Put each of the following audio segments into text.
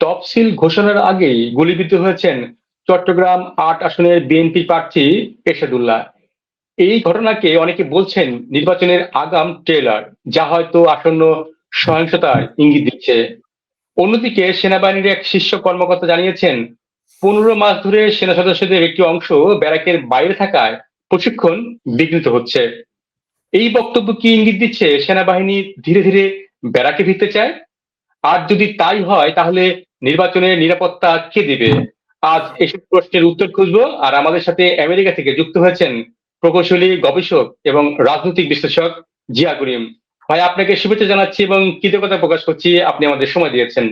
তফসিল ঘোষণার আগেই গুলিবিদ্ধ হয়েছেন চট্টগ্রাম আট আসনের বিএনপি প্রার্থী এরশাদুল্লাহ। এই ঘটনাকে অনেকে বলছেন নির্বাচনের আগাম ট্রেলার, যা হয়তো আসন্ন সহিংসতার ইঙ্গিত দিচ্ছে। অন্যদিকে সেনাবাহিনীর এক শীর্ষ কর্মকর্তা জানিয়েছেন, পনেরো মাস ধরে সেনা সদস্যদের একটি অংশ ব্যারাকের বাইরে থাকায় প্রশিক্ষণ বিঘ্নিত হচ্ছে। এই বক্তব্য কি ইঙ্গিত দিচ্ছে সেনাবাহিনী ধীরে ধীরে ব্যারাকে ফিরতে চায়? আর যদি তাই হয়, তাহলে নির্বাচনের নিরাপত্তা কে দিবে? আজ এসব প্রশ্নের উত্তর খুঁজবো আর আমাদের সাথে আমেরিকা থেকে যুক্ত হয়েছেন প্রকৌশলী, গবেষক এবং রাজনৈতিক বিশ্লেষক জিয়া করিম। ভাই, আপনাকে শুভেচ্ছা জানাচ্ছি এবং কৃতজ্ঞতা প্রকাশ করছি। আপনি আমাদের সময় দিয়েছেন।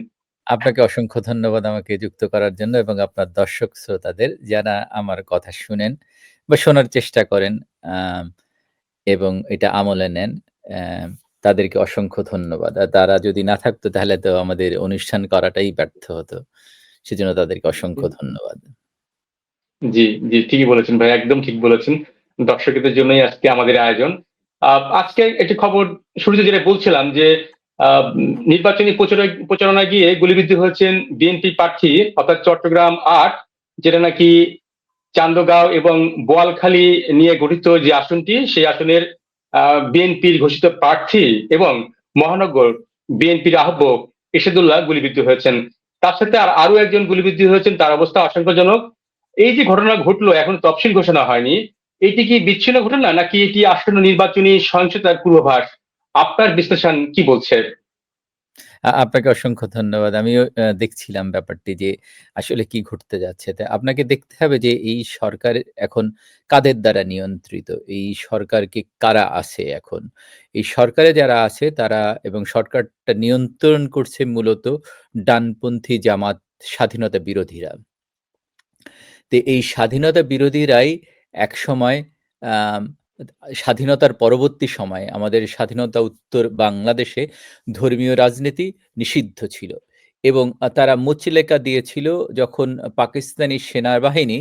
আপনাকে অসংখ্য ধন্যবাদ আমাকে যুক্ত করার জন্য এবং আপনার দর্শক শ্রোতাদের, যারা আমার কথা শুনেন বা শোনার চেষ্টা করেন এবং এটা আমলে নেন তাদেরকে অসংখ্য ধন্যবাদ। আর তারা যদি না থাকতো তাহলে তো আমাদের অনুষ্ঠান করাটাই ব্যর্থ হতো। সেজন্য তাদেরকে অসংখ্য ধন্যবাদ। জি জি ঠিকই বলেছেন ভাই একদম ঠিক বলেছেন। দর্শকদের জন্যই আজকে আমাদের আয়োজন। আজকে একটি খবর শুরুতে যেটা বলছিলাম যে নির্বাচনী প্রচারণা গিয়ে গুলিবিদ্ধ হয়েছেন বিএনপি প্রার্থী অর্থাৎ চট্টগ্রাম আট যেটা নাকি চান্দগাঁও এবং বোয়ালখালী নিয়ে গঠিত যে আসনটি সেই আসনের বিএনপির ঘোষিত প্রার্থী এবং মহানগর বিএনপির আহ্বক এসেদুল্লাহ গুলিবিদ্ধ হয়েছেন। তার সাথে আর আরও একজন গুলিবিদ্ধ হয়েছেন, তার অবস্থা আশঙ্কাজনক। এই যে ঘটনা ঘটলো, এখন তফসিল ঘোষণা হয়নি। এটি কি বিচ্ছিন্ন ঘটনা, নাকি এটি আসন্ন নির্বাচনী সহিংসতার পূর্বাভাস? আপনার বিশ্লেষণ কি বলছে? আপনাকে অসংখ্য ধন্যবাদ। আমিও দেখছিলাম ব্যাপারটি যে আসলে কি ঘটতে যাচ্ছে। আপনাকে দেখতে হবে যে এই সরকার এখন কাদের দ্বারা নিয়ন্ত্রিত? এই সরকারকে কারা আছে এখন? এই সরকারে যারা আছে তারা এবং সরকারটা নিয়ন্ত্রণ করছে মূলত ডানপন্থী জামাত স্বাধীনতা বিরোধীরা। তো এই স্বাধীনতা বিরোধীরাই এক সময় স্বাধীনতার পরবর্তী সময়ে আমাদের স্বাধীনতা উত্তর বাংলাদেশে ধর্মীয় রাজনীতি নিষিদ্ধ ছিল এবং তারা মুচলেকা দিয়েছিল যখন পাকিস্তানি সেনাবাহিনী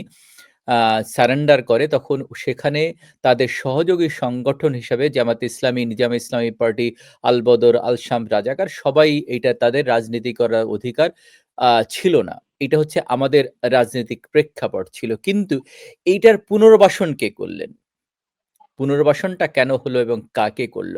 সারেন্ডার করে তখন সেখানে তাদের সহযোগী সংগঠন হিসাবে জামাত ইসলামী, নিজাম ইসলামী পার্টি, আলবদর আলশাম রাজাকার সবাই এটা তাদের রাজনীতি করার অধিকার ছিল না। এটা হচ্ছে আমাদের রাজনৈতিক প্রেক্ষাপট ছিল। কিন্তু এইটার পুনর্বাসন কে করলেন? পুনর্বাসনটা কেন হলো এবং কাকে করল?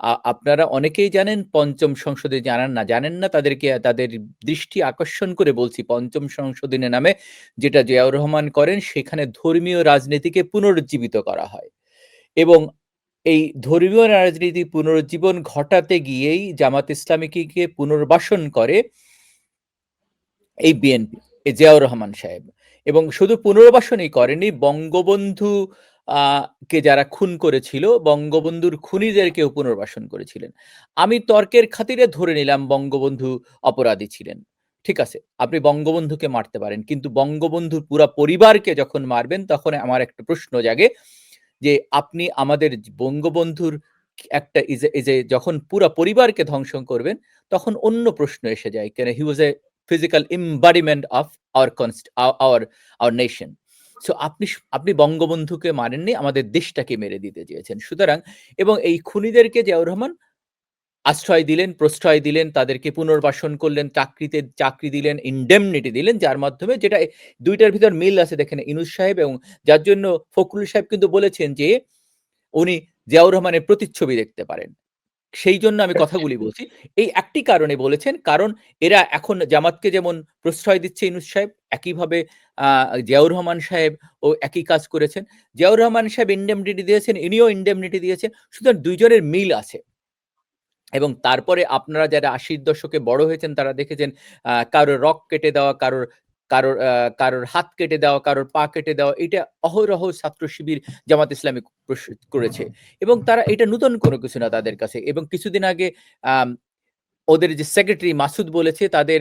আপনারা অনেকেই জানেন, পঞ্চম সংসদে জানান না, জানেন না, তাদেরকে, তাদের দৃষ্টি আকর্ষণ করে বলছি, পঞ্চম সংশোধনের নামে যেটা জিয়াউর রহমান করেন, সেখানে ধর্মীয় রাজনীতিকে পুনরুজ্জীবিত করা হয়। এবং এই ধর্মীয় রাজনীতি পুনরুজ্জীবন ঘটাতে গিয়েই জামাত ইসলামীকে পুনর্বাসন করে এই বিএনপি জিয়াউর রহমান সাহেব। এবং শুধু পুনর্বাসনই করেনি, বঙ্গবন্ধু কে যারা খুন করেছিল, বঙ্গবন্ধুর খুনিদেরকেও পুনর্বাসন করেছিলেন। আমি তর্কের খাতিরে ধরে নিলাম বঙ্গবন্ধু অপরাধী ছিলেন। ঠিক আছে, আপনি বঙ্গবন্ধুকে মারতে পারেন, কিন্তু বঙ্গবন্ধুর পুরা পরিবারকে যখন মারবেন, তখন আমার একটা প্রশ্ন জাগে যে, আপনি আমাদের বঙ্গবন্ধুর একটা ইজে ইজে যখন পুরা পরিবারকে ধ্বংস করবেন, তখন অন্য প্রশ্ন এসে যায়, কেন he was a physical embodiment of our const our our nation so আপনি আপনি বঙ্গবন্ধুকে মানেননি আমাদের দেশটাকে মেরে দিতে চেয়েছেন। সুতরাং, এবং এই খুনিদেরকে জিয়াউর রহমান আশ্রয় দিলেন, প্রশ্রয় দিলেন, তাদেরকে পুনর্বাসন করলেন, চাকরিতে, চাকরি দিলেন ইন্ডেমনিটি দিলেন, যার মাধ্যমে যেটা দুইটার ভিতর মিল আছে দেখেন ইনুস সাহেব এবং যার জন্য ফখরুল সাহেব কিন্তু বলেছেন যে, উনি জিয়াউর রহমানের প্রতিচ্ছবি দেখতে পারেন। সেই জন্য আমি কথাগুলি বলছি। এই একটি কারণে বলেছেন, কারণ এরা এখন জামাতকে যেমন প্রশ্রয় দিচ্ছে ইনুস সাহেব, একইভাবে জিয়াউর রহমান সাহেব ও একই কাজ করেছেন। জিয়াউর রহমান সাহেব ইন্ডেমনিটি দিয়েছেন, ইনিও ইন্ডেমনিটি দিয়েছেন, সুতরাং দুইজনের মিল আছে। এবং তারপরে আপনারা যারা আশির দশকে বড় হয়েছেন, তারা দেখেছেন কারোর রক কেটে দেওয়া, কারোর কারোর কারোর হাত কেটে দেওয়া কারোর পা কেটে দেওয়া এটা অহরহ ছাত্র শিবির জামাত ইসলামী করেছে। এবং তারা এটা নতুন কোনো কিছু না তাদের কাছে। এবং কিছুদিন আগে ওদের যে সেক্রেটারি মাসুদ বলেছে তাদের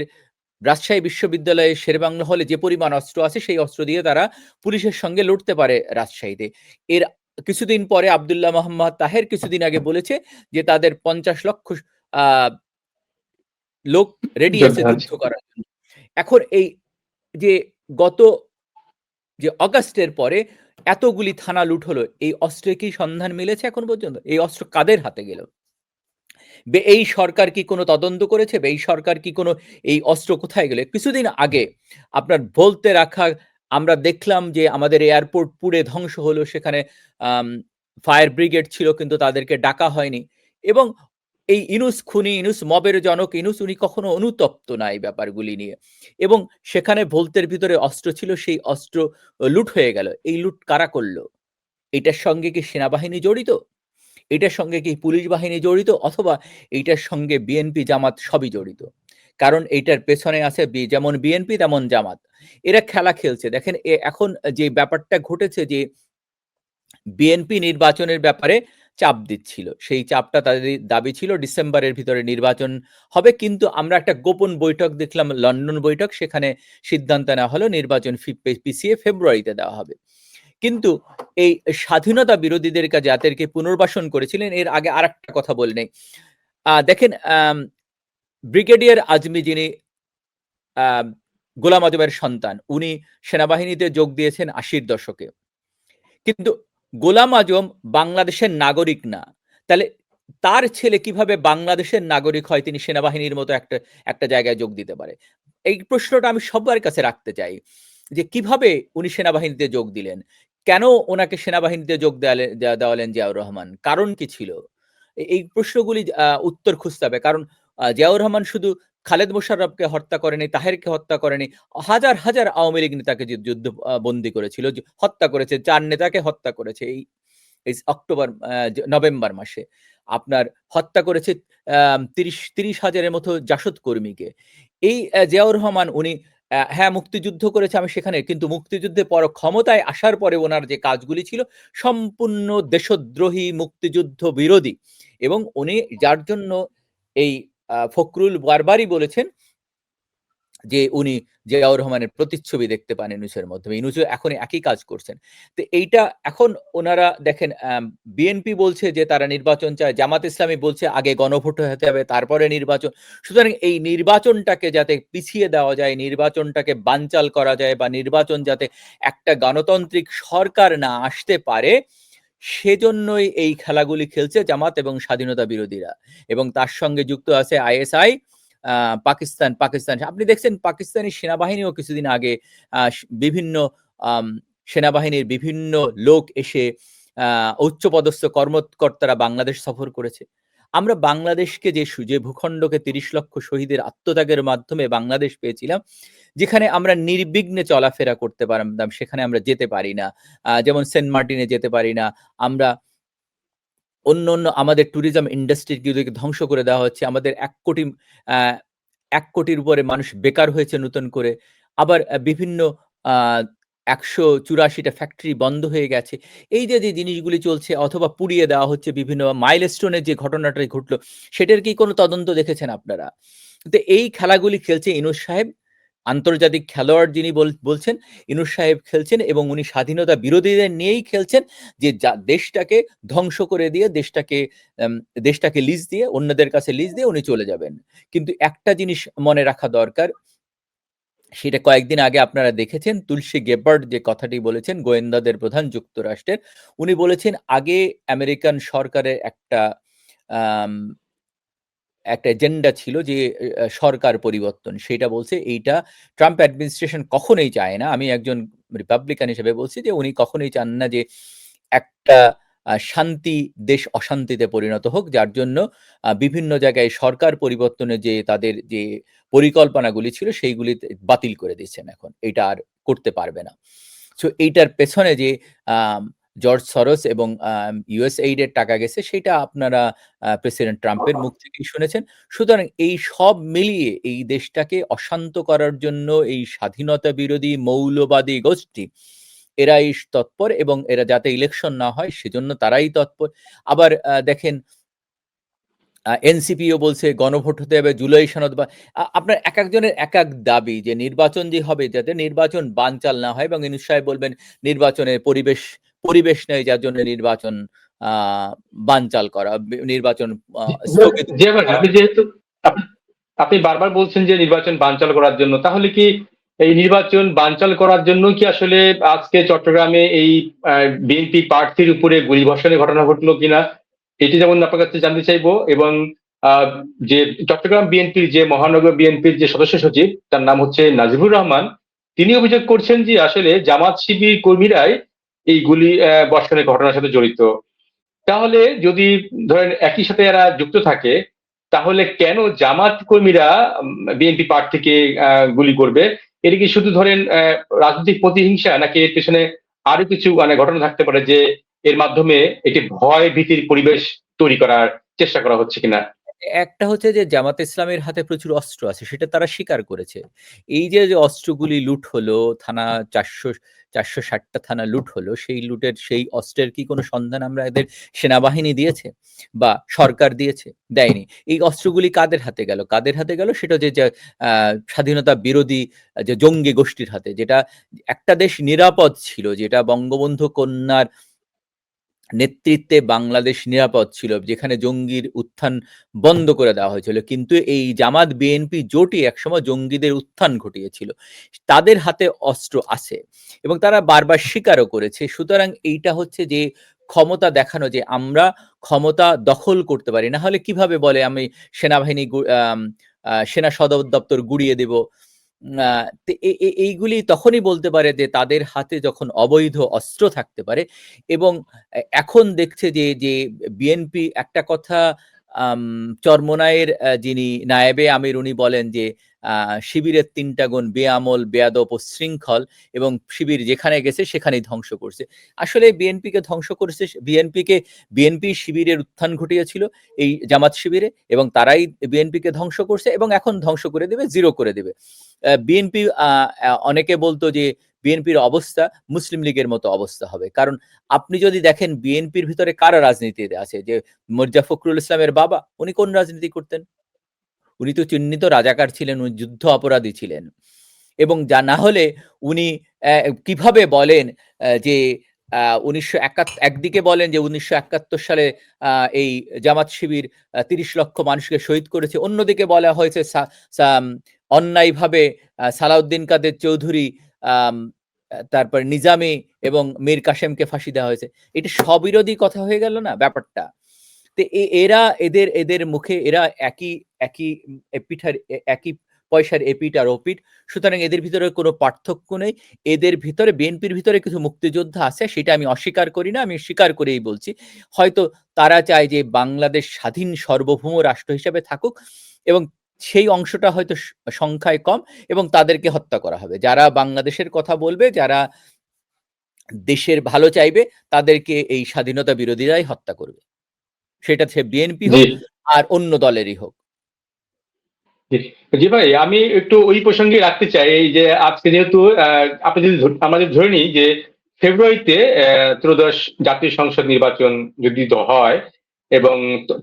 রাজশাহী বিশ্ববিদ্যালয়ে শেরবাংলা হলে যে পরিমাণ অস্ত্র আছে সেই অস্ত্র দিয়ে তারা পুলিশের সঙ্গে লড়তে পারে রাজশাহীতে। এর কিছুদিন পরে আবদুল্লাহ মোহাম্মদ তাহের কিছুদিন আগে বলেছে যে তাদের পঞ্চাশ লক্ষ লোক রেডি আছে যুদ্ধ করার জন্য। এখন এই যে গত যে অগাস্টের পরে এতগুলি থানা লুট হলো, এই অস্ত্রে কি সন্ধান মিলেছে এখন পর্যন্ত এই অস্ত্র কাদের হাতে গেল এই সরকার কি কোনো তদন্ত করেছে? বে, এই সরকার কি কোনো, এই অস্ত্র কোথায় গেল? কিছুদিন আগে আপনার বলতে রাখা, আমরা দেখলাম যে আমাদের এয়ারপোর্ট পুড়ে ধ্বংস হলো, সেখানে ফায়ার ব্রিগেড ছিল, কিন্তু তাদেরকে ডাকা হয়নি এবং এই ইনুস খুনি, ইনুস মবের জনক ইনুস উনি কখনো অনুতপ্ত না এই ব্যাপারগুলি নিয়ে। এবং সেখানে ভোল্তের ভিতরে অস্ত্র ছিল সেই অস্ত্র লুট হয়ে গেল। এই লুট কারা করল? এটার সঙ্গে কি সেনাবাহিনী জড়িত? এটার সঙ্গে কি পুলিশ বাহিনী জড়িত? অথবা এইটার সঙ্গে বিএনপি জামাত সবই জড়িত? কারণ এইটার পেছনে আছে যেমন বিএনপি তেমন জামাত। এরা খেলা খেলছে। দেখেন এখন যে ব্যাপারটা ঘটেছে যে বিএনপি নির্বাচনের ব্যাপারে চাপ দিচ্ছিল। সেই চাপটা তাদের দাবি ছিল ডিসেম্বরের ভিতরে নির্বাচন হবে। কিন্তু আমরা একটা গোপন বৈঠক দেখলাম লন্ডন বৈঠক সেখানে সিদ্ধান্ত নেওয়া হলো নির্বাচন পিছিয়ে ফেব্রুয়ারিতে দেওয়া হবে। কিন্তু এই স্বাধীনতা বিরোধীদের কা যাদেরকে পুনর্বাসন করেছিলেন এর আগে আরেকটা কথা বলে নেই। দেখেন ব্রিগেডিয়ার আজমি যিনি গোলাম আজমের সন্তান, উনি সেনাবাহিনীতে যোগ দিয়েছেন আশির দশকে। কিন্তু গোলাম আজম বাংলাদেশের নাগরিক না। তাহলে তার ছেলে কীভাবে বাংলাদেশের নাগরিক হয়, তিনি সেনাবাহিনীর মতো একটা একটা জায়গায় যোগ দিতে পারে? এই প্রশ্নটা আমি সবার কাছে রাখতে চাই। যে কীভাবে উনি সেনাবাহিনীতে যোগ দিলেন? কেন ওনাকে সেনাবাহিনীতে যোগ দেওয়ালেন জিয়াউর রহমান? কারণ কি ছিল? এই প্রশ্নগুলি উত্তর খুঁজতে হবে। কারণ জিয়াউর রহমান শুধু খালেদ মোশাররফকে হত্যা করেনি, তাহেরকে হত্যা করেনি। হাজার, হাজার আওয়ামী লীগ নেতাকে যুদ্ধ বন্দী করেছিল, হত্যা করেছে। ৪ নেতাকে হত্যা করেছে এই অক্টোবর নভেম্বর মাসে। আপনার হত্যা করেছে ৩০ ৩০ হাজারের মতো জাসদ কর্মীকে। এই জিয়াউর রহমান উনি হ্যাঁ, মুক্তিযুদ্ধ করেছে আমি সেখানে কিন্তু মুক্তিযুদ্ধের পর ক্ষমতায় আসার পরে ওনার যে কাজগুলি ছিল সম্পূর্ণ দেশদ্রোহী, মুক্তিযুদ্ধ বিরোধী এবং উনি যার জন্য এই আ ফখরুল বারবারই বলেছেন যে উনি জিয়াউর রহমানের প্রতিচ্ছবি দেখতে পান ইউনূসের মাধ্যমে। ইউনূসও এখন একই কাজ করছেন। তো এইটা এখন ওনারা দেখেন বিএনপি বলছে যে তারা নির্বাচন চায়, জামাত ইসলামী বলছে আগে গণভোট হতে হবে তারপরে নির্বাচন। সুতরাং এই নির্বাচনটাকে যাতে পিছিয়ে দেওয়া যায়, নির্বাচনটাকে বানচাল করা যায় বা নির্বাচন যাতে একটা গণতান্ত্রিক সরকার না আসতে পারে, সেজন্যই এই খেলাগুলি খেলছে জামাত এবং স্বাধীনতা বিরোধীরা। এবং তার সঙ্গে যুক্ত আছে আইএসআই, পাকিস্তান পাকিস্তান আপনি দেখছেন পাকিস্তানি সেনাবাহিনীও কিছুদিন আগে বিভিন্ন সেনাবাহিনীর বিভিন্ন লোক এসে উচ্চপদস্থ কর্মকর্তারা বাংলাদেশ সফর করেছে। আমরা বাংলাদেশকে যে যে ভূখণ্ডকে ৩০ লক্ষ শহীদের আত্মত্যাগের মাধ্যমে বাংলাদেশ পেয়েছিলাম, যেখানে আমরা নির্বিঘ্নে চলাফেরা করতে পারতাম সেখানে আমরা যেতে পারি না। যেমন সেন্ট মার্টিনে যেতে পারি না। আমরা অন্য, অন্য আমাদের ট্যুরিজম ইন্ডাস্ট্রি গুলোকে ধ্বংস করে দেওয়া হচ্ছে। আমাদের এক কোটি এক কোটির উপরে মানুষ বেকার হয়েছে নতুন করে। আবার বিভিন্ন আ ১৮৪ টা ফ্যাক্টরি বন্ধ হয়ে গেছে। এই যে, যে জিনিসগুলি চলছে অথবা পুড়িয়ে দেওয়া হচ্ছে বিভিন্ন মাইলস্টোন এর যে ঘটনাটা ঘটলো, সেটার কি কোনো তদন্ত দেখেছেন আপনারা? তো এই খেলাগুলি খেলছে ইনুস সাহেব। আন্তর্জাতিক খেলোয়াড় যিনি বল বলছেন, ইনুস সাহেব খেলছেন এবং উনি স্বাধীনতা বিরোধীদের নিয়েই খেলছেন যে যা দেশটাকে ধ্বংস করে দিয়ে দেশটাকে দেশটাকে লিজ দিয়ে অন্যদের কাছে লিজ দিয়ে উনি চলে যাবেন। কিন্তু একটা জিনিস মনে রাখা দরকার সেটা কয়েকদিন আগে আপনারা দেখেছেন, তুলসী গেবার্ড যে কথাটি বলেছেন, গোয়েন্দাদের প্রধান যুক্তরাষ্ট্রের। উনি বলেছেন, আগে আমেরিকান সরকারের একটা একটা এজেন্ডা ছিল যে সরকার পরিবর্তন। সেটা বলছে, এইটা ট্রাম্প অ্যাডমিনিস্ট্রেশন কখনোই চায় না। আমি একজন রিপাবলিকান হিসেবে বলছি যে, উনি কখনোই চান না যে, একটা শান্তি দেশ অশান্তিতে পরিণত হোক। যার জন্য বিভিন্ন জায়গায় সরকার পরিবর্তনে যে তাদের যে পরিকল্পনাগুলি ছিল সেইগুলিতে বাতিল করে দিচ্ছেন এখন। এটা আর করতে পারবে না। সো এইটার পেছনে যে জর্জ সরোস এবং USAID এর টাকা গেছে, সেটা আপনারা প্রেসিডেন্ট ট্রাম্পের মুখ থেকেই শুনেছেন। সুতরাং এই সব মিলিয়ে এই দেশটাকে অশান্ত করার জন্য এই স্বাধীনতা বিরোধী মৌলবাদী গোষ্ঠী, এরাই তৎপর এবং এরা যাতে ইলেকশন না হয়, সেজন্য তারাই তৎপর। আবার দেখেন এনসিপিও বলছে গণভোট হতে হবে, জুলাই সনদ বা আপনার এক একজনের এক এক দাবি যে নির্বাচন যে হবে যাতে নির্বাচন বানচাল না হয় এবং ইউনূস সাহেব বলবেন নির্বাচনের পরিবেশ পরিবেশ নেই যার জন্য নির্বাচন বানচাল করা, নির্বাচন আপনি যেহেতু আপনি বারবার বলছেন যে নির্বাচন বানচাল করার জন্য। তাহলে কি এই নির্বাচন বানচাল করার জন্য কি আসলে আজকে চট্টগ্রামে এই বিএনপি প্রার্থীর উপরে গুলিবর্ষণের ঘটনা ঘটলো কিনা? এটি যেমন আপনার কাছে জানতে চাইব এবং যে চট্টগ্রাম বিএনপির যে মহানগর বিএনপির যে সদস্য সচিব, তার নাম হচ্ছে নাজিবুর রহমান, তিনি অভিযোগ করছেন যে আসলে জামাত শিবির কর্মীরাই এই গুলি বর্ষণের ঘটনার সাথে জড়িত। তাহলে যদি ধরেন একই সাথে এরা যুক্ত থাকে, তাহলে কেন জামাত কর্মীরা বিএনপি প্রার্থীকে গুলি করবে? এটা কি শুধু ধরেন রাজনৈতিক প্রতিহিংসা, নাকি এর পেছনে আরও কিছু মানে ঘটনা থাকতে পারে যে এর মাধ্যমে একটি ভয় ভীতির পরিবেশ তৈরি করার চেষ্টা করা হচ্ছে কিনা? একটা হচ্ছে যে জামাত ইসলামের হাতে প্রচুর অস্ত্র আছে, সেটা তারা স্বীকার করেছে। এই যে যে অস্ত্রগুলি লুট হলো, থানা চারশো চারশো ষাটটা থানা লুট হলো, সেই লুটের, সেই অস্ত্রের কি কোনো সন্ধান আমরা এদের সেনাবাহিনী দিয়েছে? বা সরকার দিয়েছে? দেয়নি। এই অস্ত্রগুলি কাদের হাতে গেল? কাদের হাতে গেল? সেটা যে স্বাধীনতা বিরোধী যে জঙ্গি গোষ্ঠীর হাতে, যেটা একটা দেশ নিরাপদ ছিল, যেটা বঙ্গবন্ধু কন্যার নেতৃত্বে বাংলাদেশ নিরাপদ ছিল, যেখানে জঙ্গির উত্থান বন্ধ করে দেওয়া হয়েছিল। কিন্তু এই জামাত বিএনপি জোটই একসময় জঙ্গিদের উত্থান ঘটিয়েছিল। তাদের হাতে অস্ত্র আছে এবং তারা বারবার স্বীকারও করেছে। সুতরাং এইটা হচ্ছে যে ক্ষমতা দেখানো যে আমরা ক্ষমতা দখল করতে পারি। না হলে কীভাবে বলে আমি সেনাবাহিনী সেনা সদর দপ্তর গুড়িয়ে দেব? এইগুলি তখনই বলতে পারে যে তাদের হাতে যখন অবৈধ অস্ত্র থাকতে পারে এবং এখন দেখছে যে যে বিএনপি একটা কথা আম, চরমোনাইয়ের যিনি নায়েবে আমির উনি বলেন যে শিবিরের তিনটা গুণ, বেআমল, বেয়াদব ও শৃঙ্খল এবং শিবির যেখানে গেছে সেখানেই ধ্বংস করছে। আসলে বিএনপিকে ধ্বংস করেছে বিএনপিকে, বিএনপি শিবিরের উত্থান ঘটিয়েছিল এই জামাত শিবিরে এবং তারাই বিএনপিকে ধ্বংস করছে এবং এখন ধ্বংস করে দেবে, জিরো করে দেবে। বিএনপি অনেকে বলতো যে বিএনপির অবস্থা মুসলিম লীগের মতো অবস্থা হবে। কারণ আপনি যদি দেখেন বিএনপির ভিতরে কারা রাজনীতিতে আছে? যে মির্জা ফখরুল ইসলামের বাবা, উনি কোন রাজনীতি করতেন? উনি তো চিহ্নিত রাজাকার ছিলেন, উনি যুদ্ধ অপরাধী ছিলেন। এবং যা না হলে উনি কীভাবে বলেন যে উনিশশো একদিকে বলেন যে উনিশশো একাত্তর সালে এই জামাত শিবির তিরিশ লক্ষ মানুষকে শহীদ করেছে। অন্যদিকে বলা হয়েছে অন্যায়ভাবে সালাউদ্দিন কাদের চৌধুরী তারপর নিজামী এবং মীর কাসেমকে ফাঁসি দেওয়া হয়েছে। এটা স্ববিরোধী কথা হয়ে গেল না ব্যাপারটা? তো এরা এদের এদের মুখে এরা একই একই এপিঠার একই পয়সার এপিট আর ওপিট সুতরাং এদের ভিতরে কোনো পার্থক্য নেই। এদের ভিতরে, বিএনপির ভিতরে কিছু মুক্তিযোদ্ধা আছে, সেটা আমি অস্বীকার করি না, আমি স্বীকার করেই বলছি। হয়তো তারা চায় যে বাংলাদেশ স্বাধীন সার্বভৌম রাষ্ট্র হিসেবে থাকুক এবং সেই অংশটা হয়তো সংখ্যায় কম এবং তাদেরকে হত্যা করা হবে। যারা বাংলাদেশের কথা বলবে, যারা দেশের ভালো চাইবে, তাদেরকে এই স্বাধীনতা বিরোধীরাই হত্যা করবে। সেটা সে বিএনপি হোক আর অন্য দলেরই হোক। জি। ভাই আমি একটু ওই প্রসঙ্গে রাখতে চাই এই যে আজকে যেহেতু আপনি যদি আমাদের ধরে নিই যে ফেব্রুয়ারিতে ত্রয়োদশ জাতীয় সংসদ নির্বাচন যদি হয় এবং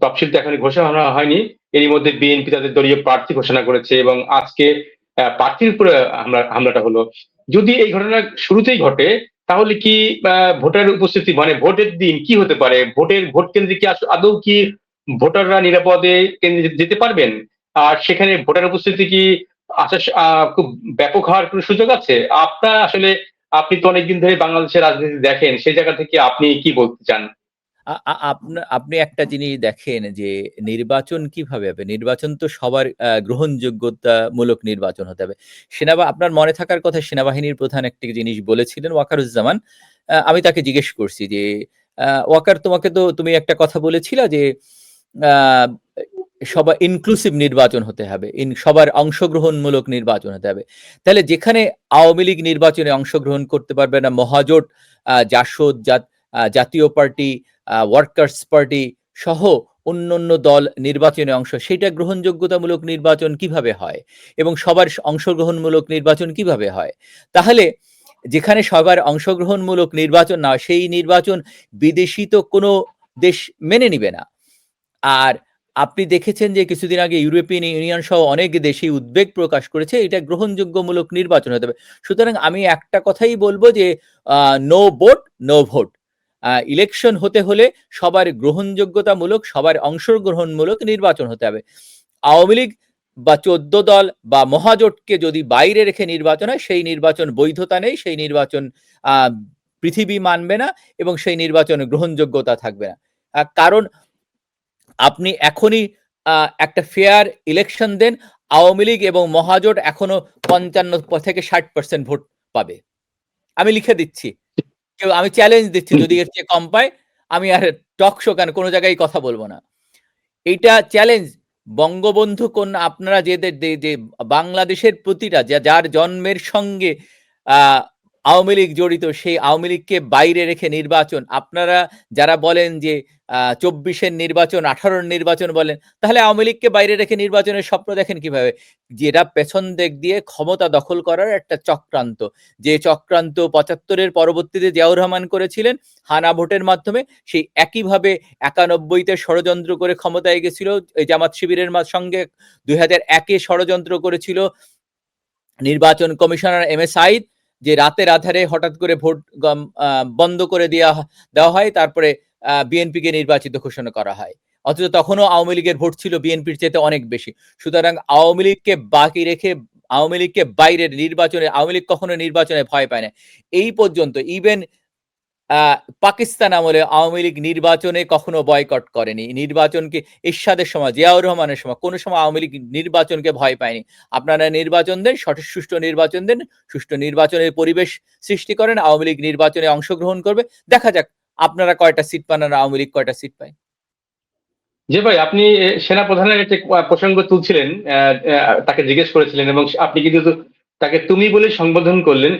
তফসিল তো এখনই ঘোষণা হয়নি এরই মধ্যে বিএনপি তাদের দলীয় প্রার্থী ঘোষণা করেছে এবং আজকে প্রার্থীর উপরে হামলা হামলাটা হলো। যদি এই ঘটনা শুরুতেই ঘটে তাহলে কি ভোটার উপস্থিতি মানে ভোটের দিন কি হতে পারে? ভোটের ভোট কেন্দ্রে কি আদৌ কি ভোটাররা নিরাপদে কেন্দ্রে যেতে পারবেন? আর সেখানে ভোটার উপস্থিতি কি আহ, খুব ব্যাপক হওয়ার কোনো সুযোগ আছে? আপনার আসলে আপনি তো অনেকদিন ধরে বাংলাদেশের রাজনীতি দেখেন সেই জায়গা থেকে আপনি কি বলতে চান? আপনা- একটা জিনিস দেখেন যে নির্বাচন কীভাবে হবে? নির্বাচন তো সবার আহ, গ্রহণযোগ্যতামূলক নির্বাচন হতে হবে। সেনাবা আপনার মনে থাকার কথা সেনাবাহিনীর প্রধান একটি জিনিস বলেছিলেন ওয়াকারুজ্জামান। আমি তাকে জিজ্ঞেস করছি যে ওয়াকার তোমাকে তো তুমি একটা কথা বলেছিলা যে সবার ইনক্লুসিভ নির্বাচন হতে হবে ইন সবার অংশগ্রহণমূলক নির্বাচন হতে হবে। তাহলে যেখানে আওয়ামী লীগ নির্বাচনে অংশগ্রহণ করতে পারবে না মহাজোট জাসদ জাত- জাতীয় পার্টি ওয়ার্কার্স পার্টি সহ অন্যান্য দল নির্বাচনে অংশ। সেটা গ্রহণযোগ্যতামূলক নির্বাচন কীভাবে হয় এবং সবার অংশগ্রহণমূলক নির্বাচন কীভাবে হয়? তাহলে যেখানে সবার অংশগ্রহণমূলক নির্বাচন না সেই নির্বাচন বিদেশি তো কোনো দেশ মেনে নিবে না। আর আপনি দেখেছেন যে কিছুদিন আগে ইউরোপিয়ান ইউনিয়ন সহ অনেক দেশই উদ্বেগ প্রকাশ করেছে, এটা গ্রহণযোগ্যমূলক নির্বাচন হতে হবে সুতরাং আমি একটা কথাই বলব যে no vote no vote election হতে হলে সবার গ্রহণযোগ্যতামূলক, সবার অংশগ্রহণমূলক নির্বাচন হতে হবে। আওয়ামী লীগ বা চোদ্দ দল বা মহাজোটকে যদি বাইরে রেখে নির্বাচন হয়, সেই নির্বাচন বৈধতা নেই, সেই নির্বাচন পৃথিবী মানবে না এবং সেই নির্বাচনে গ্রহণযোগ্যতা থাকবে না। কারণ আপনি এখনই একটা ফেয়ার ইলেকশন দেন, আওয়ামী লীগ এবং মহাজোট এখনও পঞ্চান্ন থেকে ষাট পার্সেন্ট ভোট পাবে। আমি লিখে দিচ্ছি। কেউ আমি চ্যালেঞ্জ দিচ্ছি যদি এর চেয়ে কম পায় আমি আর টক শো কেন কোনো জায়গায় কথা বলব না। এইটা চ্যালেঞ্জ বঙ্গবন্ধু কোন আপনারা যে যে- বাংলাদেশের প্রতিটা যা- যার জন্মের সঙ্গে আহ আওয়ামী লীগ জড়িত সেই আওয়ামী লীগকে বাইরে রেখে নির্বাচন আপনারা যারা বলেন যে চব্বিশের নির্বাচন, আঠারোর নির্বাচন বলেন, তাহলে আওয়ামী লীগকে বাইরে রেখে নির্বাচনের স্বপ্ন দেখেন কীভাবে? যেটা পেছন দিক দিয়ে ক্ষমতা দখল করার একটা চক্রান্ত। যে চক্রান্ত পঁচাত্তরের পরবর্তীতে জিয়াউর রহমান করেছিলেন, হানা ভোটের মাধ্যমে, সেই একইভাবে একানব্বইতে ষড়যন্ত্র করে ক্ষমতায় গেছিল জামাত শিবিরের সঙ্গে দুই হাজার একে ষড়যন্ত্র করেছিল নির্বাচন কমিশনার এম এস আইদ যে রাতের আধারে হঠাৎ করে ভোট বন্ধ করে দেওয়া দেওয়া হয়, তারপরে বিএনপিকে নির্বাচিত ঘোষণা করা হয়। অথচ তখনও আওয়ামী লীগের ভোট ছিল বিএনপির চেয়ে অনেক বেশি। সুতরাং আওয়ামী লীগকে বাকি রেখে আওয়ামী লীগকে বাইরের নির্বাচনে, আওয়ামী লীগ কখনো নির্বাচনে ভয় পায় না। এই পর্যন্ত ইভেন পাকিস্তান আমলে আওয়ামী লীগ নির্বাচনে কখনো বয়কট করেনি। নির্বাচনকে এরশাদের সময়, জিয়াউর রহমানের সময় কোনো সময় আওয়ামী লীগ নির্বাচনকে ভয় পায়নি। আপনারা নির্বাচন দেন, সঠিক সুষ্ঠু নির্বাচন দেন, সুষ্ঠু নির্বাচনের পরিবেশ সৃষ্টি করেন, আওয়ামী লীগ নির্বাচনে অংশগ্রহণ করবে। দেখা যাক আপনারা কয়টা সিট পান আর আওয়ামী লীগ কয়টা সিট পায়? যে ভাই আপনি সেনা প্রধানের একটি প্রসঙ্গ তুলছিলেন তাকে জিজ্ঞেস করেছিলেন এবং আপনি কিন্তু তাকে তুমি বলে সম্বোধন করলেন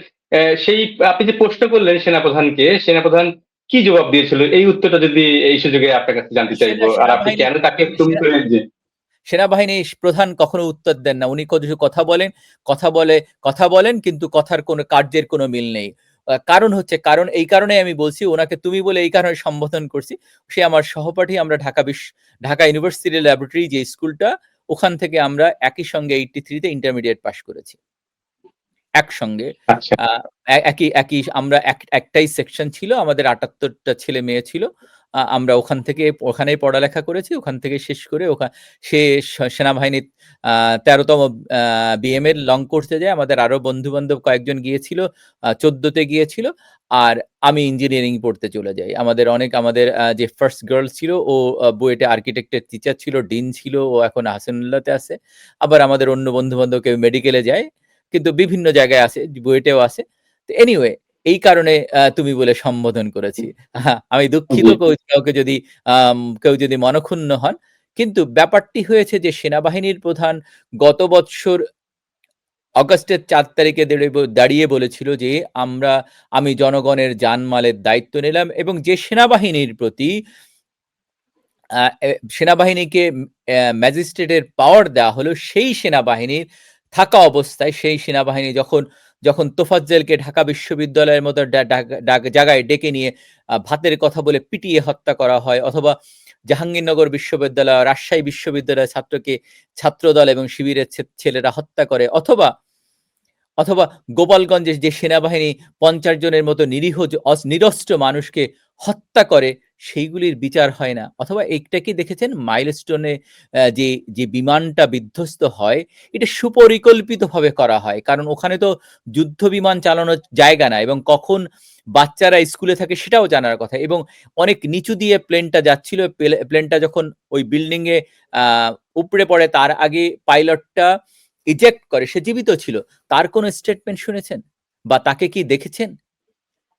সেই আপনি যে প্রশ্ন করলেন সেনাপ্রধানকে সেনাপ্রধান কি জবাব দিয়েছিল? এই উত্তরটা যদি এই সুযোগে আপনার কাছে জানতে চাইব আর আপনি কেন তাকে তুমি করলেন যে? সেনাবাহিনী প্রধান কখনো উত্তর দেন না। উনি কিছু কথা বলেন কথা বলে কথা বলেন কিন্তু কথার কোনো কার্যের কোনো মিল নেই। কারণ হচ্ছে কারণ এই কারণে আমি বলছি ওনাকে তুমি বলে এই কারণে সম্বোধন করছি। সে আমার সহপাঠী আমরা ঢাকা বিশ্ব ঢাকা ইউনিভার্সিটির ল্যাবরেটরি যে স্কুলটা ওখান থেকে আমরা একই সঙ্গে এইটটি থ্রিতে ইন্টারমিডিয়েট পাশ করেছি। একসঙ্গে। আচ্ছা। একই একই আমরা এক- একটাই সেকশন ছিল আমাদের আটাত্তরটা ছেলে মেয়ে ছিল। আমরা ওখান থেকে ওখানেই পড়ালেখা করেছি, ওখান থেকে শেষ করে ওখান সে সেনাবাহিনীর তেরোতম বিএম এর লং কোর্সে যায়। আমাদের আরও বন্ধু বান্ধব কয়েকজন গিয়েছিল চোদ্দতে গিয়েছিল। আর আমি ইঞ্জিনিয়ারিং পড়তে চলে যাই। আমাদের অনেক, আমাদের যে ফার্স্ট গার্ল ছিল, ও বুয়েটে আর্কিটেক্টের টিচার ছিল ডিন ছিল, ও এখন হাসানুল্লাহতে আছে। আবার আমাদের অন্য বন্ধু বান্ধব কেউ মেডিকেলে যায়, কিন্তু বিভিন্ন জায়গায় আছে বুয়েটেও আছে তো এনিওয়ে এই কারণে তুমি বলে সম্বোধন করেছি। আমি দুঃখিত কাউকে যদি কেউ যদি মনক্ষুণ্ণ হন। কিন্তু ব্যাপারটি হয়েছে যে সেনাবাহিনীর প্রধান গত বৎসর অগস্টের চার তারিখে দাঁড়িয়ে বলেছিল যে আমরা আমি জনগণের জানমালের দায়িত্ব নিলাম এবং যে সেনাবাহিনীর প্রতি সেনাবাহিনীকে ম্যাজিস্ট্রেটের পাওয়ার দেওয়া হলো সেই সেনাবাহিনীর থাকা অবস্থায় সেই সেনাবাহিনী যখন যখন তোফাজ্জেলকে ঢাকা বিশ্ববিদ্যালয়ের মতো জায়গায় ডেকে নিয়ে ভাতের কথা বলে পিটিয়ে হত্যা করা হয় অথবা জাহাঙ্গীরনগর বিশ্ববিদ্যালয়, রাজশাহী বিশ্ববিদ্যালয়ের ছাত্রকে ছাত্রদল এবং শিবিরের ছেলেরা হত্যা করে অথবা অথবা গোপালগঞ্জে যে সেনাবাহিনী পঞ্চাশ জনের মতো নিরীহ নিরস্ত্র মানুষকে হত্যা করে সেইগুলির বিচার হয় না। অথবা এইটা কি দেখেছেন? মাইলস্টোনে যে যে বিমানটা বিধ্বস্ত হয় এটা সুপরিকল্পিতভাবে করা হয়। কারণ ওখানে তো যুদ্ধ বিমান চালানোর জায়গা না এবং কখন বাচ্চারা স্কুলে থাকে সেটাও জানার কথা। এবং অনেক নিচু দিয়ে প্লেনটা যাচ্ছিল প্লে- প্লেনটা যখন ওই বিল্ডিং এ আহ, উপড়ে পড়ে তার আগে পাইলটটা ইজেক্ট করে সে জীবিত ছিল। তার কোনো স্টেটমেন্ট শুনেছেন? বা তাকে কি দেখেছেন?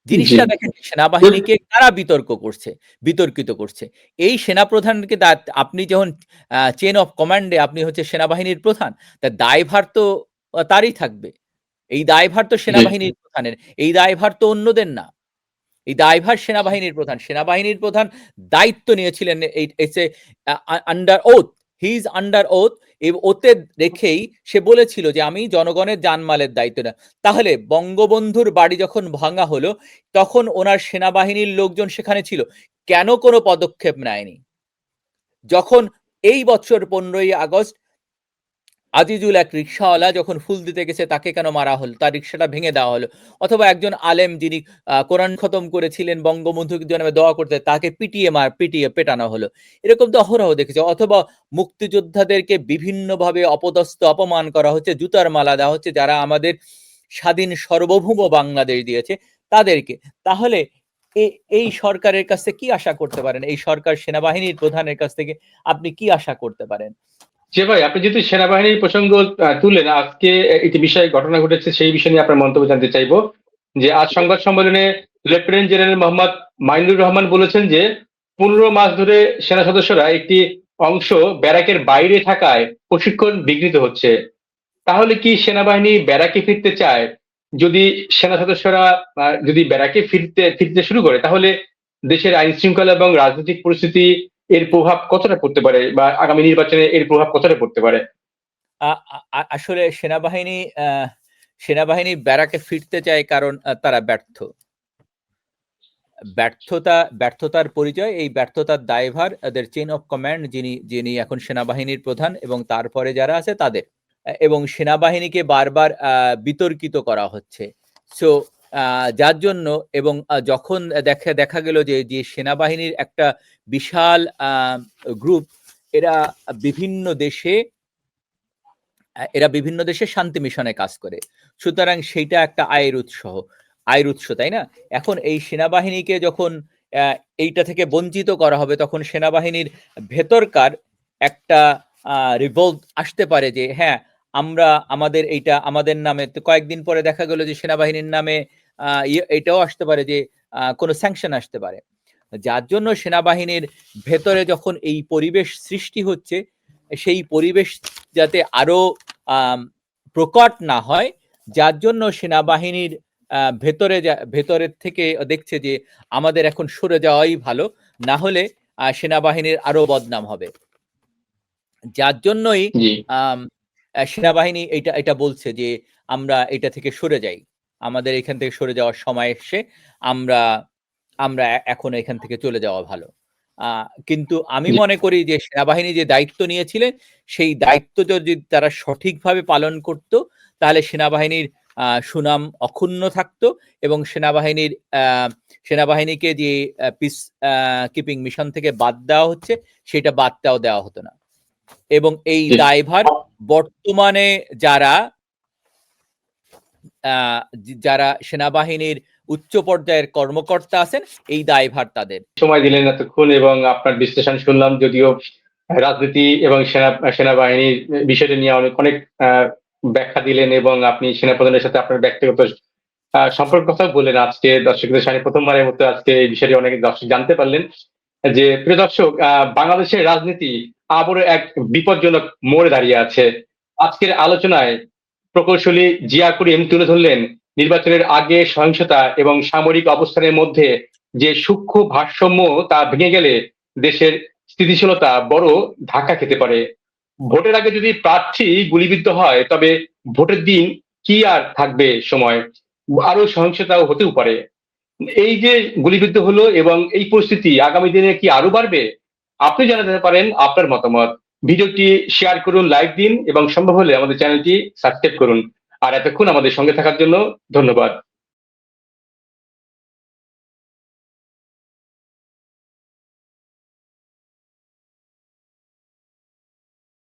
জিনিসটা দেখেন সেনাবাহিনীকে কারা বিতর্ক করছে বিতর্কিত করছে? এই সেনাপ্রধানকে আপনি যখন চেন অফ কমান্ডে আপনি হচ্ছে সেনাবাহিনীর প্রধান তা দায়ভার তো তারই থাকবে। এই দায়ভার তো সেনাবাহিনীর প্রধানের এই দায়ভার তো অন্যদের না। এই দায়ভার সেনাবাহিনীর প্রধান সেনাবাহিনীর প্রধান দায়িত্ব নিয়েছিলেন এই under oath he is under oath ওতে রেখেই সে বলেছিল যে, আমি জনগণের জানমালের দায়িত্ব না। তাহলে বঙ্গবন্ধুর বাড়ি যখন ভাঙা হলো, তখন ওনার সেনাবাহিনীর লোকজন সেখানে ছিল। কেন কোনো পদক্ষেপ নেয়নি? যখন এই বছর পনেরোই আগস্ট আজিজুল এক রিক্সাওয়ালা যখন ফুল দিতে গেছে, তাকে কেন মারা হলো? তার রিক্সাটা ভেঙে দেওয়া হলো। অথবা একজন আলেম যিনি কোরআন খতম করেছিলেন, বঙ্গবন্ধুকে জন্য দোয়া করতে, তাকে পিটিয়ে মার, পিটিয়ে পেটানো হলো। এরকম তো অহরহ দেখেছে। অথবা মুক্তিযোদ্ধাদেরকে বিভিন্নভাবে অপদস্থ, অপমান করা হচ্ছে, জুতার মালা দেওয়া হচ্ছে, যারা আমাদের স্বাধীন সার্বভৌম বাংলাদেশ দিয়েছে তাদেরকে। তাহলে এই সরকারের কাছ কি আশা করতে পারেন? এই সরকার সেনাবাহিনীর প্রধানের কাছ থেকে আপনি কি আশা করতে পারেন? যে ভাই আপনি যেহেতু সেনাবাহিনীর প্রসঙ্গ আহ, তুললেন আজকে একটি বিষয়ে ঘটনা ঘটেছে সেই বিষয় নিয়ে আপনার মন্তব্য জানতে চাইব। যে আজ সংবাদ সম্মেলনে লেফটেন্যান্ট জেনারেল মোহাম্মদ মাইনুর রহমান বলেছেন যে পনেরো মাস ধরে সেনা সদস্যরা একটি অংশ ব্যারাকের বাইরে থাকায় প্রশিক্ষণ বিঘ্নিত হচ্ছে। তাহলে কি সেনাবাহিনী ব্যারাকে ফিরতে চায়? যদি সেনা সদস্যরা যদি ব্যারাকে ফিরতে ফিরতে শুরু করে তাহলে দেশের আইন শৃঙ্খলা এবং রাজনৈতিক পরিস্থিতি এর প্রভাব কতটা পড়তে পারে বা আগামী নির্বাচনে এর প্রভাব কতটা পড়তে পারে? আসলে সেনাবাহিনী সেনাবাহিনী ব্যারাকে ফিরতে চায় কারণ তারা ব্যর্থ। ব্যর্থতা, ব্যর্থতার পরিচয়, এই ব্যর্থতার দায়ভার, তাদের চেইন অফ কমান্ড যিনি যিনি এখন সেনাবাহিনীর প্রধান এবং তারপরে যারা আছে তাদের। এবং সেনাবাহিনীকে বারবার বিতর্কিত করা হচ্ছে। সো যার জন্য এবং যখন দেখা দেখা গেল যে যে সেনাবাহিনীর একটা বিশাল গ্রুপ এরা বিভিন্ন দেশে এরা বিভিন্ন দেশে শান্তি মিশনে কাজ করে। সুতরাং সেইটা একটা আয়ের উৎস আয়ের উৎস, তাই না? এখন এই সেনাবাহিনীকে যখন এইটা থেকে বঞ্চিত করা হবে, তখন সেনাবাহিনীর ভেতরকার একটা রিভোল্ট আসতে পারে যে হ্যাঁ আমরা আমাদের এইটা আমাদের নামে তো কয়েকদিন পরে দেখা গেল যে সেনাবাহিনীর নামে ইয়ে- এটাও আসতে পারে যে আহ, কোনো স্যাংশন আসতে পারে। যার জন্য সেনাবাহিনীর ভেতরে যখন এই পরিবেশ সৃষ্টি হচ্ছে সেই পরিবেশ যাতে আরও প্রকট না হয় যার জন্য সেনাবাহিনীর আহ, ভেতরে যা- ভেতরের থেকে দেখছে যে আমাদের এখন সরে যাওয়াই ভালো না হলে আহ, সেনাবাহিনীর আরও বদনাম হবে। যার জন্যই আহ, সেনাবাহিনী এটা এটা বলছে যে আমরা এটা থেকে সরে যাই। আমাদের এখান থেকে সরে যাওয়ার সময় এসে আমরা আমরা এখন এখান থেকে চলে যাওয়া ভালো। কিন্তু আমি মনে করি যে সেনাবাহিনী যে দায়িত্ব নিয়েছিলেন সেই দায়িত্ব যদি তারা সঠিকভাবে পালন করত তাহলে সেনাবাহিনীর আহ, সুনাম অক্ষুণ্ণ থাকতো এবং সেনাবাহিনীর আহ, সেনাবাহিনীকে যে পিস কিপিং মিশন থেকে বাদ দেওয়া হচ্ছে সেটা বাদ দেওয়া হতো না। এবং এই। দায়ভার বর্তমানে যারা যারা সেনাবাহিনীর উচ্চ পর্যায়ের কর্মকর্তা আছেন, এই দায়ভার তাদের। সময় দিলেন এতক্ষণ এবং আপনার বিশ্লেষণ শুনলাম, যদিও রাজনীতি এবং সেনা সেনাবাহিনীর বিষয়টা নিয়ে অনেক অনেক ব্যাখ্যা দিলেন এবং আপনি সেনাপ্রধানের সাথে আপনার ব্যক্তিগত সম্পর্ক কথা বললেন। আজকে দর্শকদের সামনে প্রথমবারের মতো আজকে এই বিষয়টি অনেক দর্শক জানতে পারলেন। যে প্রিয় দর্শক বাংলাদেশের রাজনীতি আবারও এক বিপজ্জনক মোড়ে দাঁড়িয়ে আছে। আজকের আলোচনায় প্রকৌশলী জিয়া করিম তুলে ধরলেন নির্বাচনের আগে সহিংসতা এবং সামরিক অবস্থানের মধ্যে যে সূক্ষ্ম ভারসাম্য তা ভেঙে গেলে দেশের স্থিতিশীলতা বড় ধাক্কা খেতে পারে। ভোটের আগে যদি প্রার্থী গুলিবিদ্ধ হয়, তবে ভোটের দিন কি আর থাকবে সময়? আরও সহিংসতাও হতেও পারে। এই যে গুলিবিদ্ধ হলো এবং এই পরিস্থিতি আগামী দিনে কি আরও বাড়বে, আপনি জানাতে পারেন আপনার মতামত। ভিডিওটি শেয়ার করুন, লাইক দিন এবং সম্ভব হলে আমাদের চ্যানেলটি সাবস্ক্রাইব করুন। আর এতক্ষণ আমাদের সঙ্গে থাকার জন্য ধন্যবাদ।